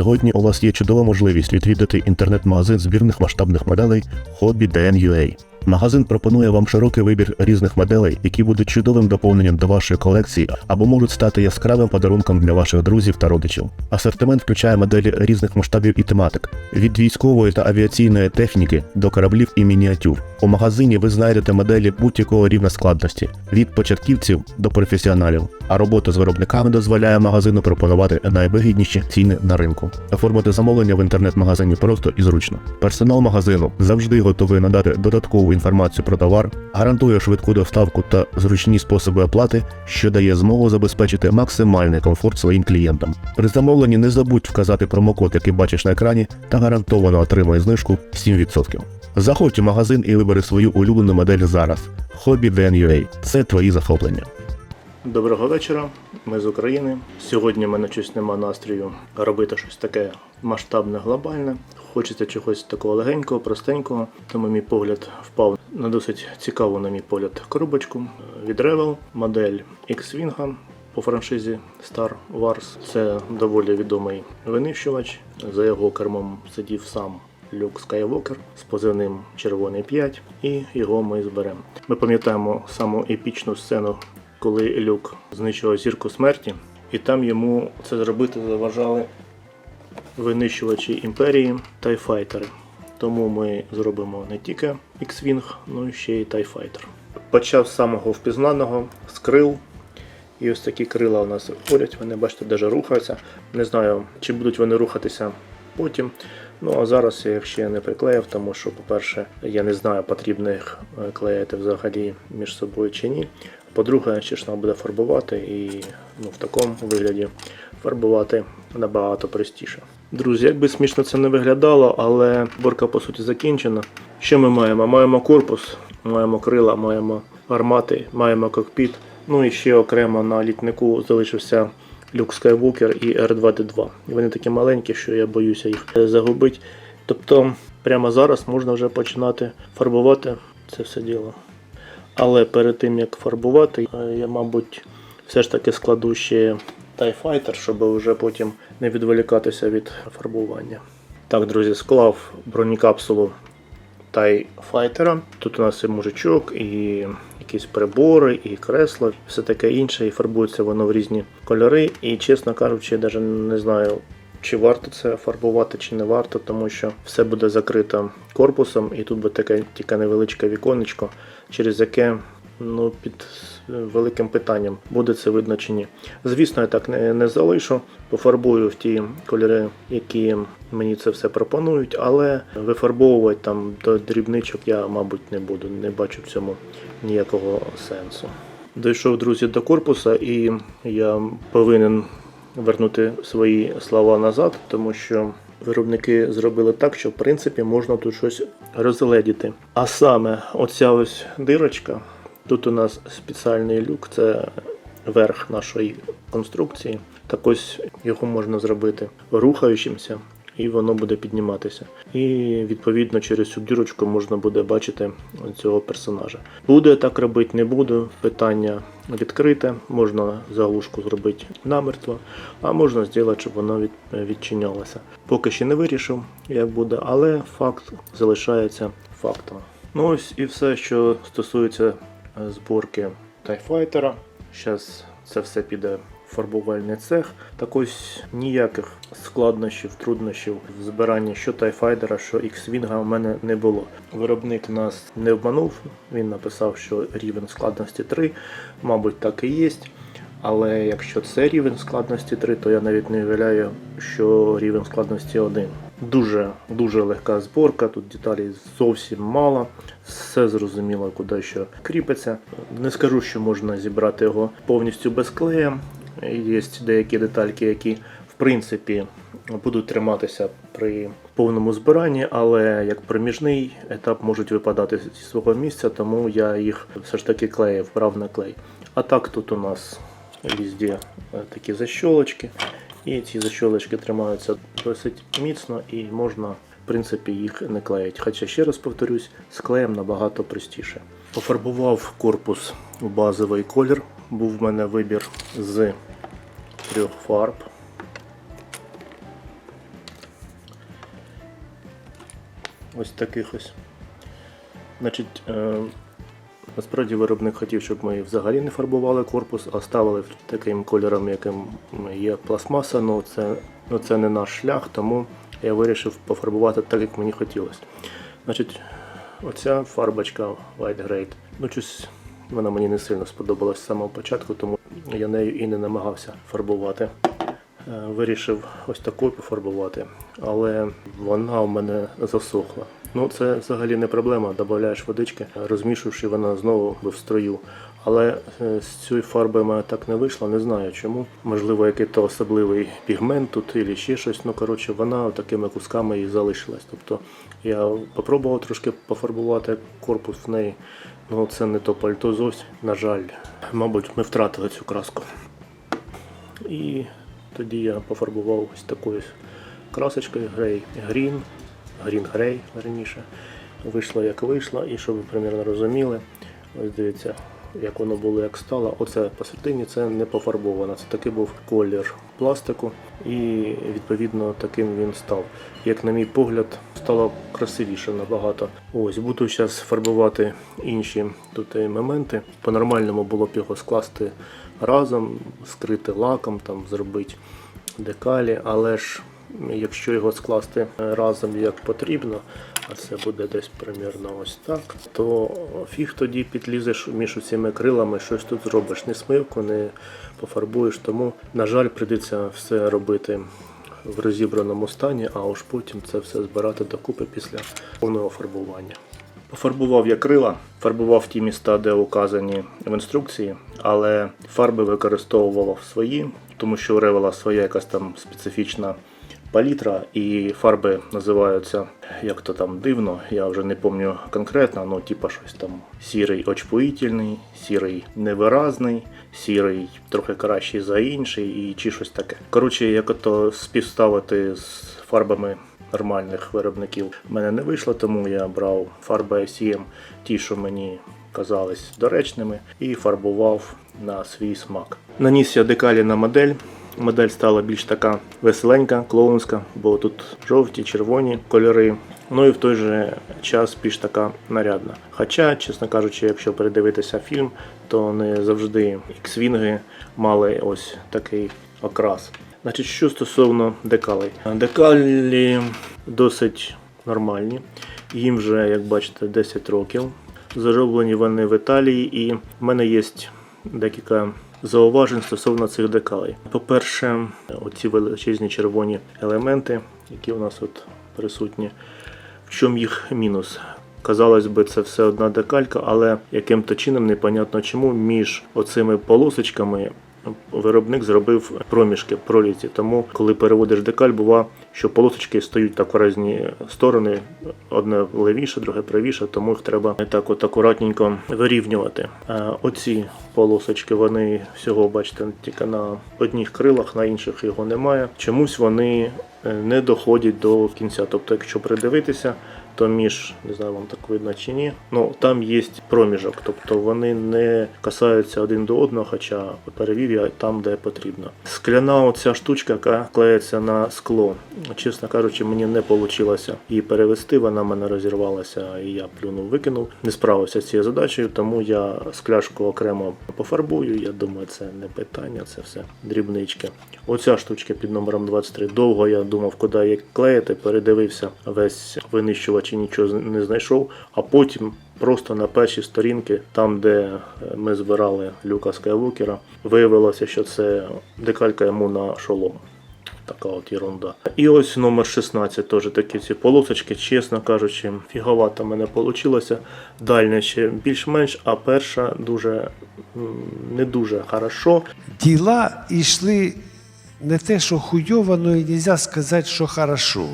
Сьогодні у вас є чудова можливість відвідати інтернет-магазин збірних масштабних моделей Hobby DN.ua. Магазин пропонує вам широкий вибір різних моделей, які будуть чудовим доповненням до вашої колекції або можуть стати яскравим подарунком для ваших друзів та родичів. Асортимент включає моделі різних масштабів і тематик від військової та авіаційної техніки до кораблів і мініатюр. У магазині ви знайдете моделі будь-якого рівня складності від початківців до професіоналів. А робота з виробниками дозволяє магазину пропонувати найвигідніші ціни на ринку. Оформити замовлення в інтернет-магазині просто і зручно. Персонал магазину завжди готовий надати додаткову інформацію про товар, гарантує швидку доставку та зручні способи оплати, що дає змогу забезпечити максимальний комфорт своїм клієнтам. При замовленні не забудь вказати промокод, який бачиш на екрані, та гарантовано отримай знижку 7%. Заходь у магазин і вибери свою улюблену модель зараз. Hobby DN.ua – це твої захоплення. Доброго вечора, ми з України. Сьогодні в мене щось нема настрою робити щось таке масштабне, глобальне. Хочеться чогось такого легенького, простенького. Тому мій погляд впав на досить цікаву, на мій погляд, коробочку від Revel, модель X-Wing по франшизі Star Wars. Це доволі відомий винищувач. За його кермом сидів сам Люк Скайвокер з позивним Червоний 5, і його ми зберемо. Ми пам'ятаємо саму епічну сцену коли Люк знищував зірку смерті, і там йому це зробити заважали винищувачі імперії тайфайтери. Тому ми зробимо не тільки X-Wing, ну і ще й Тайфайтер. Почав з самого впізнаного з крил. І ось такі крила у нас виходять, вони бачите, навіть рухаються. Не знаю, чи будуть вони рухатися потім. Ну а зараз я їх ще не приклеїв, тому що, по-перше, я не знаю, потрібно їх е, клеїти взагалі між собою чи ні. По-друге, треба буде фарбувати і ну, в такому вигляді фарбувати набагато простіше. Друзі, як би смішно це не виглядало, але борка по суті закінчена. Що ми маємо? Маємо корпус, маємо крила, маємо армати, маємо кокпіт. Ну і ще окремо на літнику залишився Люк Скайвокер і R2D2. Вони такі маленькі, що я боюся їх загубити. Тобто прямо зараз можна вже починати фарбувати це все діло. Але перед тим як фарбувати, е, я, мабуть, все ж таки складу ще Fighter, щоб вже потім не відволікатися від фарбування. Так, друзі, склав бронекапсулу Fighter. Тут у нас і мужичок, і якісь прибори, і кресла, все таке інше, і фарбується воно в різні кольори. І, чесно кажучи, я навіть не знаю. Чи варто це фарбувати, чи не варто, тому що все буде закрито корпусом, і тут буде таке тільки невеличке віконечко, через яке ну, під великим питанням буде це видно чи ні. Звісно, я так не, не залишу, пофарбую в ті кольори, які мені це все пропонують, але вифарбовувати там до дрібничок я, мабуть, не буду. Не бачу в цьому ніякого сенсу. Дійшов, друзі, до корпуса, і я повинен вернути свої слова назад, тому що виробники зробили так, що в принципі можна тут щось розгледіти. А саме оця ось дирочка, тут у нас спеціальний люк, це верх нашої конструкції. Так ось його можна зробити рухаючимся. І воно буде підніматися. І відповідно через цю дірочку можна буде бачити цього персонажа. Буде так робити, не буду. Питання відкрите. Можна заглушку зробити намертво, а можна зробити, щоб воно від, відчинялося. Поки ще не вирішив, як буде, але факт залишається фактом. Ну ось і все, що стосується зборки Тайфайтера. Зараз це все піде фарбувальний цех. Так ось ніяких складнощів, труднощів в збиранні що Тайфайдера, що X-Wing у мене не було. Виробник нас не обманув, він написав, що рівень складності 3, мабуть, так і є. Але якщо це рівень складності 3, то я навіть не уявляю, що рівень складності 1. Дуже дуже легка зборка, тут деталей зовсім мало, все зрозуміло, куди що кріпиться. Не скажу, що можна зібрати його повністю без клея. Є деякі детальки, які в принципі будуть триматися при повному збиранні, але як проміжний етап можуть випадати зі свого місця, тому я їх все ж таки клеїв, брав на клей. А так тут у нас везде такі защолочки. І ці защолочки тримаються досить міцно і можна в принципі їх не клеїти. Хоча ще раз повторюсь, з клеєм набагато простіше. Пофарбував корпус у базовий колір був в мене вибір з трьох фарб. Ось таких ось. Значить, е, Насправді виробник хотів, щоб ми взагалі не фарбували корпус, а ставили таким кольором, яким є пластмаса, ну це ну це не наш шлях, тому я вирішив пофарбувати так, як мені хотілося. Значить, Оця фарбочка White Grade. Ну, чусь вона мені не сильно сподобалась з самого початку, тому я нею і не намагався фарбувати. Е, Вирішив ось такою пофарбувати, але вона в мене засохла. Ну це взагалі не проблема. Додаєш водички, розмішуєш і вона знову в строю. Але е, з цієї фарби в мене так не вийшло, не знаю чому. Можливо, який-то особливий пігмент тут або ще щось. Ну коротше, вона такими кусками і залишилась. Тобто я спробував трошки пофарбувати корпус в неї. Ну це не то пальто зовсім. На жаль, мабуть, ми втратили цю краску. І тоді я пофарбував ось такою красочкою грей грін, грін грей раніше. Вийшло як вийшло, і щоб ви примірно розуміли, ось дивіться, як воно було, як стало. Оце посередині це не пофарбовано. Це такий був колір пластику, і відповідно таким він став. Як на мій погляд, стало красивіше набагато. Ось буду зараз фарбувати інші тут е, моменти. По-нормальному було б його скласти разом, скрити лаком, там зробити декалі, але ж якщо його скласти разом як потрібно, а це буде десь примірно ось так, то фіг тоді підлізеш між цими крилами, щось тут зробиш, не смивку, не пофарбуєш. Тому, на жаль, прийдеться все робити в розібраному стані, а уж потім це все збирати докупи після повного фарбування. Пофарбував я крила, фарбував ті міста, де указані в інструкції, але фарби використовував свої, тому що у Ревела своя якась там специфічна палітра, і фарби називаються як то там дивно, я вже не пам'ятаю конкретно, ну типа щось там сірий очпоїтельний, сірий невиразний, сірий трохи кращий за інший і чи щось таке. Коротше, як ото співставити з фарбами нормальних виробників в мене не вийшло, тому я брав фарби ICM, ті, що мені казались доречними, і фарбував на свій смак. Наніс я декалі на модель. Модель стала більш така веселенька, клоунська, бо тут жовті, червоні кольори. Ну і в той же час більш така нарядна. Хоча, чесно кажучи, якщо передивитися фільм, то не завжди іксвінги мали ось такий окрас. Значить, що стосовно декалей. Декалі досить нормальні. Їм вже, як бачите, 10 років. Зароблені вони в Італії, і в мене є декілька зауважень стосовно цих декалей. По-перше, оці величезні червоні елементи, які у нас от присутні. В чому їх мінус? Казалось би, це все одна декалька, але яким-то чином непонятно чому між оцими полосочками виробник зробив проміжки проліті. Тому, коли переводиш декаль, бува, що полосочки стають так в різні сторони, одне левіше, друге правіше, тому їх треба так от акуратненько вирівнювати. Оці полосочки, вони всього бачите тільки на одних крилах, на інших його немає. Чомусь вони е, не доходять до кінця. Тобто, якщо придивитися, то між не знаю, вам так видно чи ні. Ну там є проміжок, тобто вони не касаються один до одного, хоча перевів я там, де потрібно. Скляна оця штучка, яка клеїться на скло. Чесно кажучи, мені не вийшло її перевести. Вона мене розірвалася, і я плюнув, викинув. Не справився з цією задачею, тому я скляшку окремо пофарбую. Я думаю, це не питання, це все дрібнички. Оця штучка під номером 23. Довго я думав, куди її клеїти, передивився весь винищувач і нічого не знайшов, а потім. Просто на перші сторінки, там де е, ми збирали Люка Скайвокера, виявилося, що це декалька йому на шолом. Така от ерунда. І ось номер 16, теж такі ці полосочки, чесно кажучи, фіговато мене вийшло. Дальня ще більш-менш, а перша дуже не дуже хорошо. Діла йшли не те, що хуйово, але й нельзя сказати, що хорошо.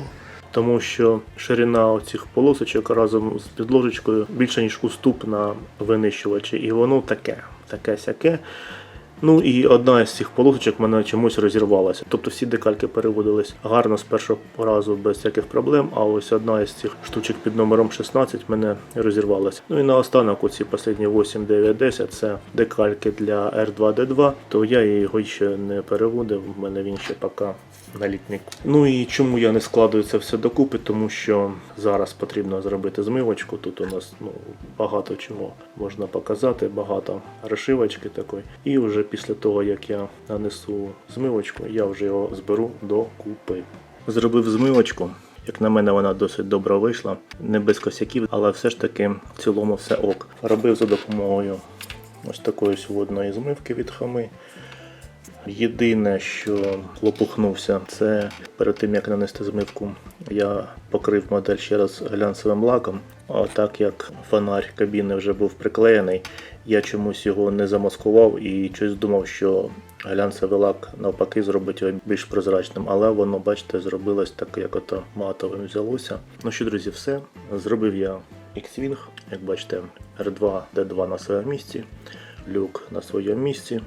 Тому що ширина оцих полосочок разом з підложечкою більше ніж уступ на винищувачі, і воно таке, таке сяке. Ну і одна із цих полосочок мене чомусь розірвалася. Тобто всі декальки переводились гарно з першого разу без всяких проблем. А ось одна із цих штучок під номером 16 мене розірвалася. Ну і наостанок оці останні 8, 9, 10 це декальки для R2D2, то я його ще не переводив. В мене він ще поки на. Ну і чому я не складую це все докупи? Тому що зараз потрібно зробити змивочку. Тут у нас ну, багато чого можна показати, багато розшивочки такої. І вже після того, як я нанесу змивочку, я вже його зберу докупи. Зробив змивочку. Як на мене, вона досить добре вийшла, не без косяків, але все ж таки в цілому все ок. Робив за допомогою ось такої водної змивки від хами. Єдине, що лопухнувся, це перед тим як нанести змивку, я покрив модель ще раз глянцевим лаком. А так як фонарь кабіни вже був приклеєний, я чомусь його не замаскував і щось думав, що глянцевий лак навпаки зробить його більш прозрачним, але воно, бачите, зробилось так, як ото матовим взялося. Ну що, друзі, все. Зробив я X-Wing, як бачите, R2, D2 на своєму місці, люк на своєму місці.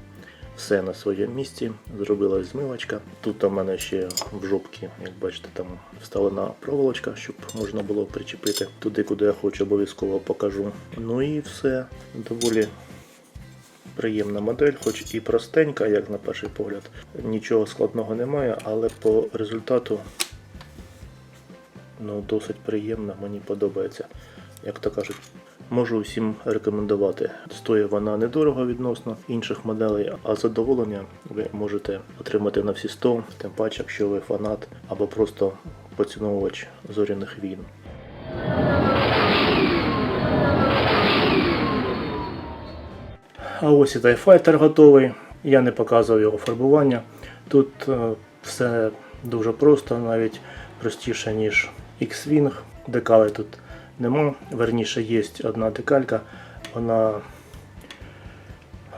Все на своєму місці, зробилась змивочка. Тут у мене ще в жопці, як бачите, там вставлена проволочка, щоб можна було причепити туди, куди я хочу, обов'язково покажу. Ну і все доволі приємна модель, хоч і простенька, як на перший погляд. Нічого складного немає, але по результату ну, досить приємна, мені подобається. Як то кажуть, можу всім рекомендувати. Стоїть вона недорого відносно інших моделей, а задоволення ви можете отримати на всі 100, тим паче, якщо ви фанат або просто поціновувач зоряних війн. А ось і Fighter готовий. Я не показував його фарбування. Тут е, все дуже просто, навіть простіше, ніж X-Wing. Декали тут нема. Верніше є одна декалька. Вона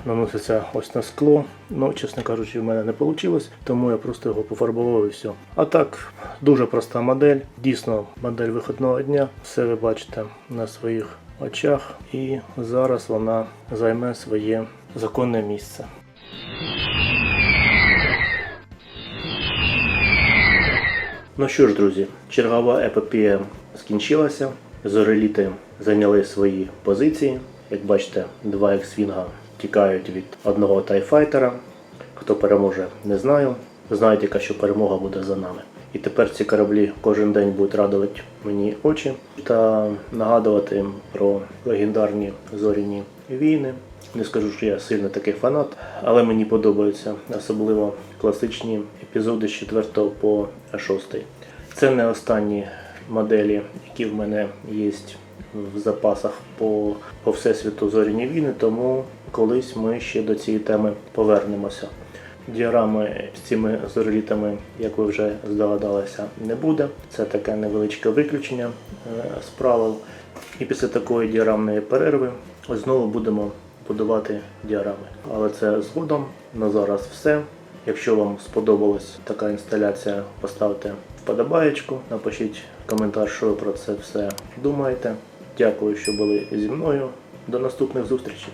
наноситься ось на скло. Ну, чесно кажучи, в мене не вийшло, тому я просто його пофарбував і все. А так, дуже проста модель. Дійсно, модель виходного дня. Все ви бачите на своїх очах. І зараз вона займе своє законне місце. Ну що ж, друзі, чергова епопія скінчилася. Зореліти зайняли свої позиції. Як бачите, два X-Wing тікають від одного тайфайтера. Хто переможе, не знаю. Знаю що перемога буде за нами. І тепер ці кораблі кожен день будуть радувати мені очі та нагадувати про легендарні зоряні війни. Не скажу, що я сильно такий фанат, але мені подобаються особливо класичні епізоди з 4 по 6. Це не останні моделі, які в мене є в запасах по, по всесвіту зоряні війни, тому колись ми ще до цієї теми повернемося. Діарами з цими зорелітами, як ви вже здогадалися, не буде. Це таке невеличке виключення е, з правил. І після такої діарамної перерви знову будемо будувати діарами. Але це згодом. На зараз все. Якщо вам сподобалась така інсталяція, поставте вподобаєчку, напишіть коментар, що ви про це все думаєте. Дякую, що були зі мною. До наступних зустрічей.